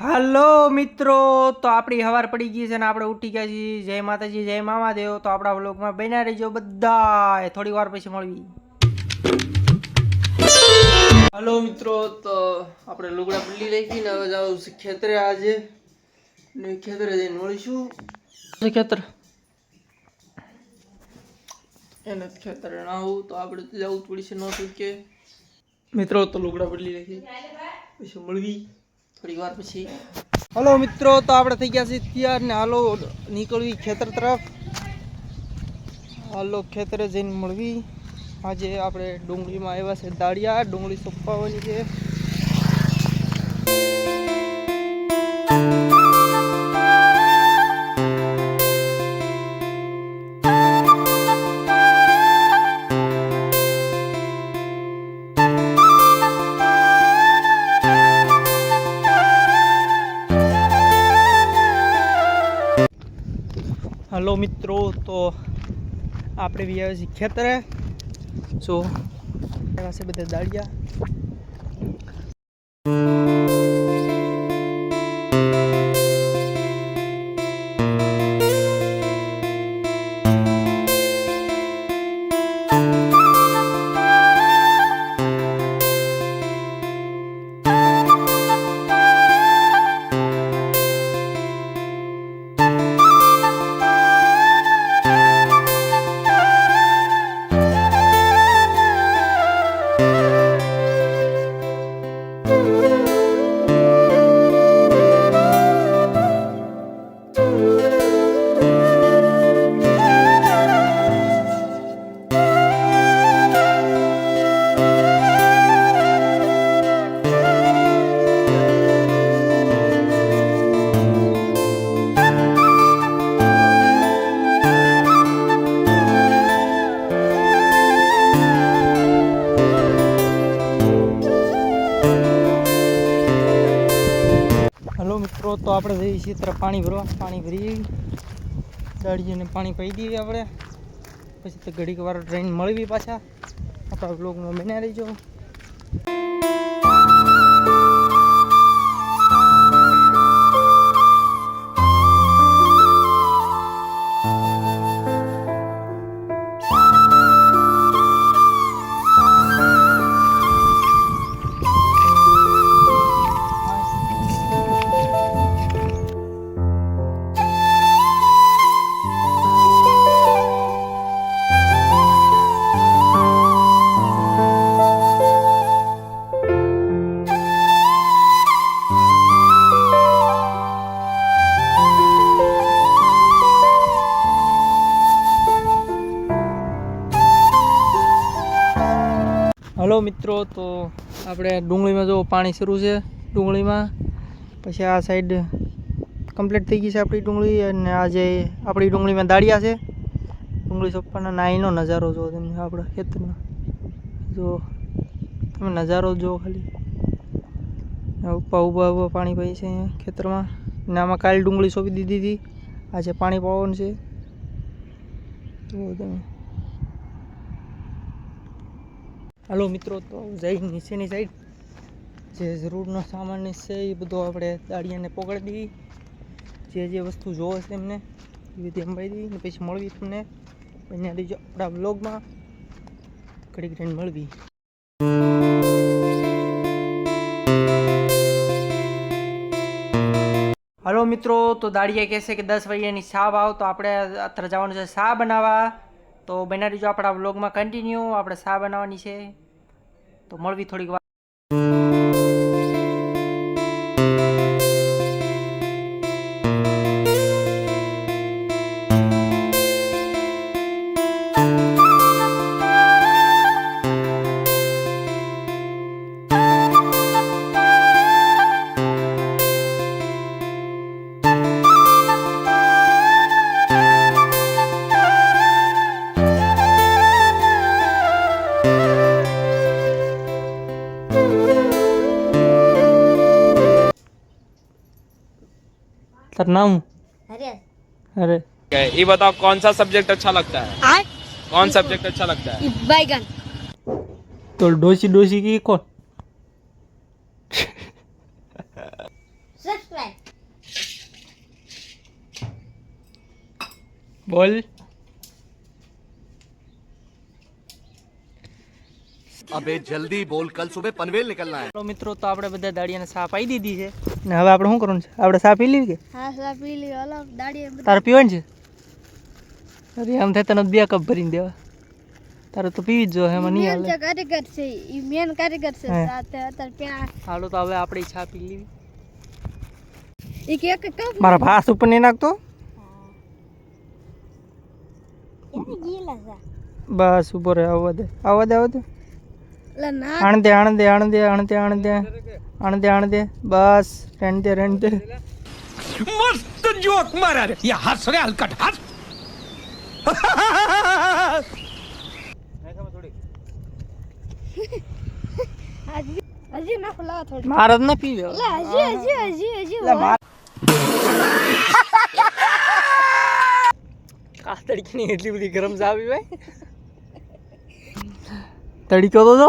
હાલો મિત્રો તો આપણી હવાર પડી ગઈ છે ને આપણે ઉઠી ગયા છીએ. જય માતાજી જય મામાદેવ તો આપણા વ્લોગમાં બન્યા રહીજો બધા થોડી વાર પછી મળવી. હાલો મિત્રો તો આપણે લુગડા બદલી રાખી ને હવે જાવ ખેતરે આજે. ને ખેતરે જઈને મળીશું. ખેતર? એને જ ખેતરે ના આવું. તો આપણે જવું જ પડશે ન કે. મિત્રો તો લુગડા બદલી રાખી પછી મળવી. થોડી પછી. હલો મિત્રો, તો આપણે થઈ ગયા છીએ તૈયાર ને હાલો નીકળવી ખેતર તરફ. હાલો ખેતરે જઈને મળવી. આજે આપણે ડુંગળીમાં આવ્યા છે દાળિયા. ડુંગળી સોંપાવાની છે. હલો મિત્રો તો આપણે બી આવ્યા છીએ ખેતરે. આવ્યા છે બધા દાળિયા. મિત્રો, તો આપણે જઈએ છીએ ત્યારે પાણી ભરવા પાણી ભરી દાળીને પાણી પાઈ દઈએ આપણે. પછી તો ઘડીક વાર ટ્રેન મળવી પાછા. આપણા બ્લોગમાં બન્યા રહીજો હલો મિત્રો, તો આપણે ડુંગળીમાં જો પાણી શરૂ છે ડુંગળીમાં. પછી આ સાઈડ કમ્પ્લીટ થઈ ગઈ છે આપણી ડુંગળી અને આજે આપણી ડુંગળીમાં દાળિયા છે, ડુંગળી સોંપવાના નાઈનો નજારો જો તમે આપણા ખેતરનો જો તમે નજારો જો ખાલી. ઉપા ઊભા ઊભા પાણી પડી છે અહીંયા ખેતરમાં. ને આમાં કાલ ડુંગળી સોંપી દીધી હતી. આજે પાણી પાવાનું છે. તો તમે. હાલો મિત્રો, તો જઈ નીચેની સાઈડ જે જરૂરનો સામાન છે એ બધો આપણે દાળિયાને પકડી દીધી જે જે વસ્તુ જોવે છે એમને, એ બધી અંબાઈ દઈએ ને પછી મળવી તમને. બન્યા લીજો આપણા બ્લોગમાં ઘડીક રહીને મળવી. હલો મિત્રો, તો દાળિયા કહેશે કે દસ વાગ્યાની સાબ આવ, તો આપણે અત્યારે જવાનું છે સા બનાવવા. તો બના દીજો આપણા વ્લોગમાં કન્ટિન્યુ આપણે શા બનાવવાની છે. તો મળવી થોડીક તારું નામ अरे અરે ये बताओ कौन सा सब्जेक्ट अच्छा लगता है आठ कौन सब्जेक्ट अच्छा लगता है बैगन તો ડોસી ડોસી કી કોણ સબસ્ક્રાઇબ બોલ अबे जल्दी बोल कल सुबह पनवेल निकलना है તો મિત્રો તો આપણે બધા દાડિયાને સાપ આપી દીધી છે ને હવે આપણે શું કરવાનું છે? આપણે સાપ પી લેવી કે? હા સા પીલી હલો દાડી તારે પીવાનું છે? અરે આમ થાય તને બે કપ ભરીને દેવા. તારે તો પીવી જ જો એમાં નહીં હાલે. કારીગર છે ઈ મેન કારીગર છે સાથે અત્યારે પ્યા હાલો તો હવે આપણે ચા પી લેવી ઈ કે એક કપ? મારા ભાસ ઉપર નહીં નાખતો? બસ ઊભો રહે આવવા દે. આવવા દે આવવા દે. આણદે આણદે આણ દે આણ આણદે આણદે બસ રેણતે રેણતે મસ્ત જોક મારા રે. યા હસ રે હલકટ હસ હજી ના ફુલાવા થોડી મારા ના પીવે એટલી બધી ગરમ જાવી ભાઈ. તડક્યો તો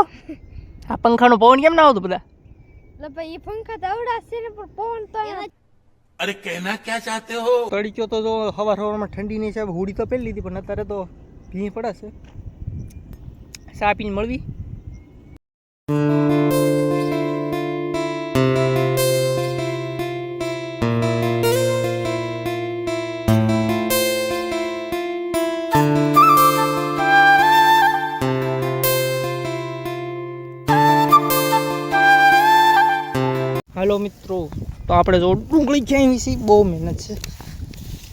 આ પંખાનો પવન કેમ ના આવતો બધા? એટલે ભાઈ પંખા તો અવડાશે ને પણ પવન તો અરે કહેના ક્યાં ચાહતે હો? તડક્યો તો જો હવાર હવારમાં ઠંડી નહીં છે હુડી તો પહેરી લીધી પણ અત્યારે તો ભીંય પડે છે. ચા પીને મળવી? હાલો મિત્રો તો આપણે જો ડુંગળી ક્યાંય વિશે બહુ મહેનત છે.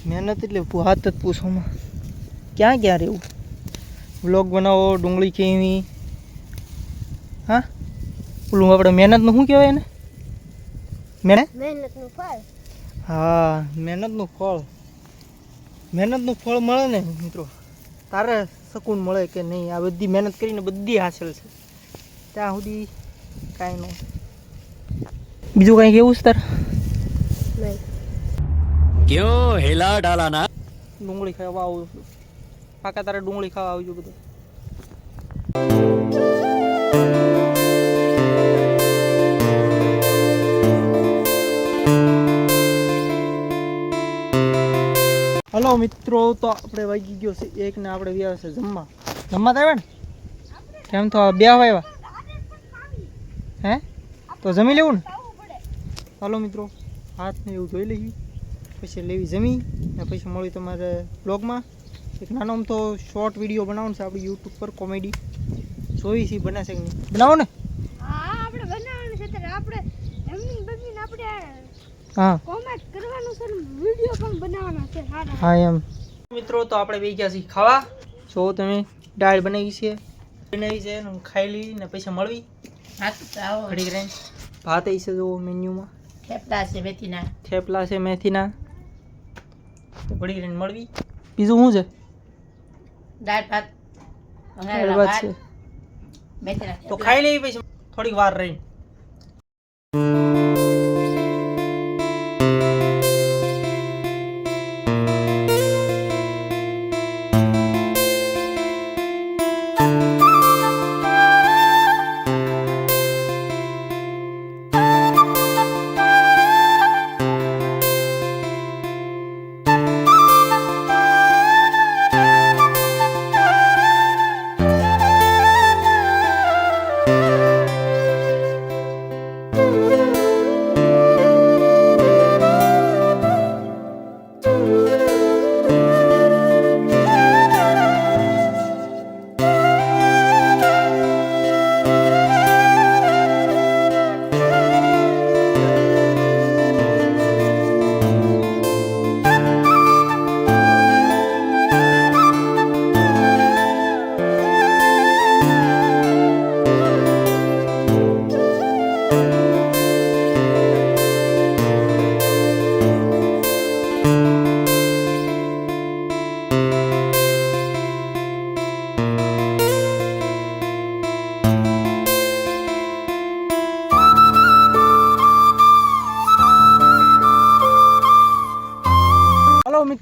મહેનત એટલે હાથ જ પૂછવામાં ક્યાં ક્યાં રહેવું વ્લોગ બનાવો ડુંગળી કેવી હા? પેલું આપણે મહેનતનું શું કહેવાય એને? મહેનત મહેનતનું ફળ. હા મહેનતનું ફળ. મહેનતનું ફળ મળે ને મિત્રો તારે શકુન મળે કે નહીં? આ બધી મહેનત કરીને બધી હાંસલ છે. ત્યાં સુધી કાંઈ નહીં. બીજું કઈ કેવું સર ક્યો હેલા ડાલા ના ડુંગળી ખાવા આવું છું. પાકા તારે ડુંગળી ખાવા આવજો બધું. હલો મિત્રો તો આપણે વાગી ગયો છે એક ને આપણે વ્યાવ છે જમવા. જમવા તો આવ્યા ને? કેમ તો બે આવ્યા હે? તો જમી લેવું ને? હાલો મિત્રો હાથ ને એવું જોઈ લઈએ. પછી લેવી જમી ને પછી મળી તમારે બ્લોગમાં એક નાનો આમ તો શોર્ટ વીડિયો બનાવવાનો છે આપણે યુટ્યુબ પર કોમેડી જોઈ છે બનાવશે કે નહીં? બનાવો ને. હા આપણે બનાવવાનું છે ત્યારે આપણે જમીન બમીન હા. કોમેન્ટ કરવાનું છે ને વીડિયો પણ બનાવવાના છે સારા હા એમ. મિત્રો તો આપણે બે ગયા છીએ ખાવા. જો તમે દાળ બનાવી છે. બનાવી છે ખાઈ લઈ ને પૈસા મળવી. ભાત આવી છે જો મેન્યુમાં થેપલા છે મેથીના. થેપલા છે મેથીના. ઘડી રહીને મળવી. બીજું શું છે? દાળ ભાત દાળ ભાત છે. મેથીના તો ખાઈ લઈ પછી થોડીક વાર રહીને.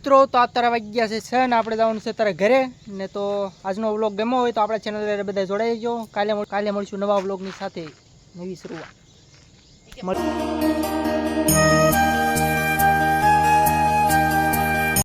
મિત્રો, તો અત્યારે વાગી ગયા છે છે ને, આપણે જવાનું છે અત્યારે ઘરે. ને તો આજનો વ્લોગ ગમ્યો હોય તો આપણા ચેનલ બધા જોડાઈ જજો. કાલે કાલે મળીશું નવા વ્લોગની સાથે. નવી શરૂઆત.